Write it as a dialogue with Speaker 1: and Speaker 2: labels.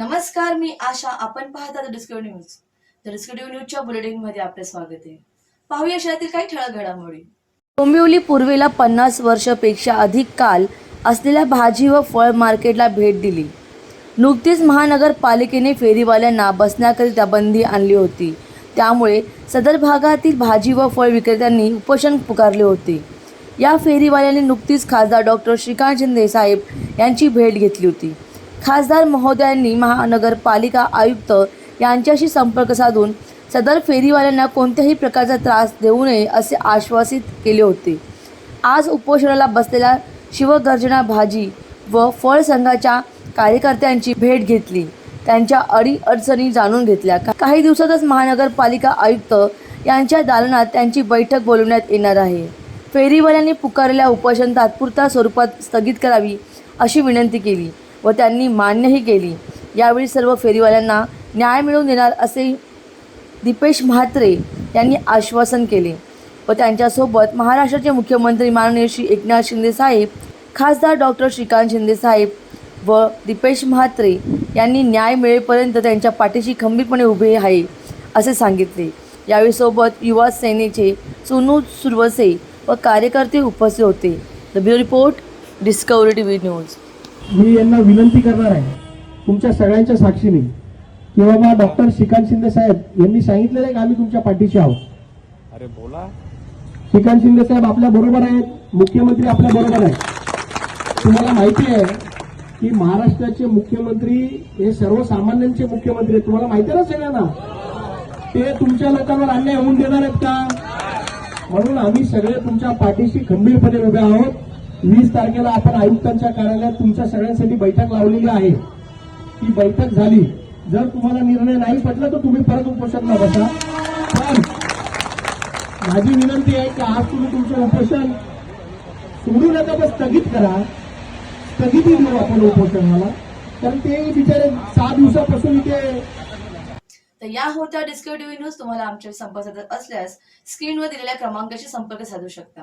Speaker 1: नमस्कार मी आशा. आपण पाहता द डिस्कवरी न्यूज तर डिस्कवरी न्यूजच्या बुलेटिनमध्ये आपले स्वागत आहे. पाहूया शहरातील काही ठळक घडामोडी. डोंबिवली पूर्वेला पन्नास वर्षापेक्षा अधिक काल असलेल्या भाजी व फळ मार्केटला भेट दिली. नुकतीच महानगरपालिकेने फेरीवाल्यांना बसण्याकरिता बंदी आणली होती. त्यामुळे सदर भागातील भाजी व फळ विक्रेत्यांनी उपोषण पुकारले होते. या फेरीवाल्यांनी नुकतीच खासदार डॉक्टर श्रीकांत शिंदे साहेब यांची भेट घेतली होती. खासदार महोदयांनी महानगरपालिका आयुक्त यांच्याशी संपर्क साधून सदर फेरीवाल्यांना कोणत्याही प्रकारचा त्रास देऊ नये असे आश्वासित केले होते. आज उपोषणाला बसलेल्या शिवगर्जना भाजी व फळ संघाच्या कार्यकर्त्यांची भेट घेतली. त्यांच्या अडी अडचणी जाणून घेतल्या. काही दिवसातच महानगरपालिका आयुक्त यांच्या दालनात त्यांची बैठक बोलवण्यात येणार आहे. फेरीवाल्यांनी पुकारलेल्या उपोषण तात्पुरता स्वरूपात स्थगित करावी अशी विनंती केली. व त्यांनी मान्यही केली. यावेळी सर्व फेरीवाल्यांना न्याय मिळवून देणार असे दीपेश म्हात्रे यांनी आश्वासन केले व त्यांच्यासोबत महाराष्ट्राचे मुख्यमंत्री माननीय श्री एकनाथ शिंदे साहेब खासदार डॉक्टर श्रीकांत शिंदे साहेब व दीपेश म्हात्रे यांनी न्याय मिळेपर्यंत त्यांच्या पाठीशी खंबीरपणे उभे आहे असे सांगितले. यावेळी सोबत युवा सेनेचे सोनू सुरवसे व कार्यकर्ते उपस्थित होते. The bureau report Discovery T V News
Speaker 2: मी यांना विनंती करणार आहे तुमच्या सगळ्यांच्या साक्षीने. की बाबा डॉक्टर श्रीकांत शिंदे साहेब यांनी सांगितलेलं आहे की आम्ही तुमच्या पाठीशी आहोत?
Speaker 3: अरे बोला.
Speaker 2: श्रीकांत शिंदे साहेब आपल्या बरोबर आहेत मुख्यमंत्री आपल्या बरोबर आहेत. तुम्हाला माहिती आहे की महाराष्ट्राचे मुख्यमंत्री हे सर्वसामान्यांचे मुख्यमंत्री आहेत. तुम्हाला माहिती आहे ना सगळ्यांना? ते तुमच्या लोकांवर अन्याय होऊन देणार आहेत का? म्हणून आम्ही सगळे तुमच्या पाठीशी खंबीरपणे उभे आहोत. वीस तारखेला आपण आयुक्तांच्या कार्यालयात तुमच्या सगळ्यांसाठी बैठक लावलेली आहे. ती बैठक झाली. जर तुम्हाला निर्णय नाही पटला तर तुम्ही परत उपोषणला बसा. पण माझी विनंती आहे की आज तुम्ही तुमचं उपोषण सोडू नका पण स्थगित करा. स्थगिती देऊ आपण उपोषणाला. कारण ते बिचारे सहा दिवसापासून इथे
Speaker 1: तर या होत्या डिस्कवरी टी न्यूज तुम्हाला आमच्या संपर्क साधत असल्यास स्क्रीनवर दिलेल्या क्रमांकाशी संपर्क साधू शकता.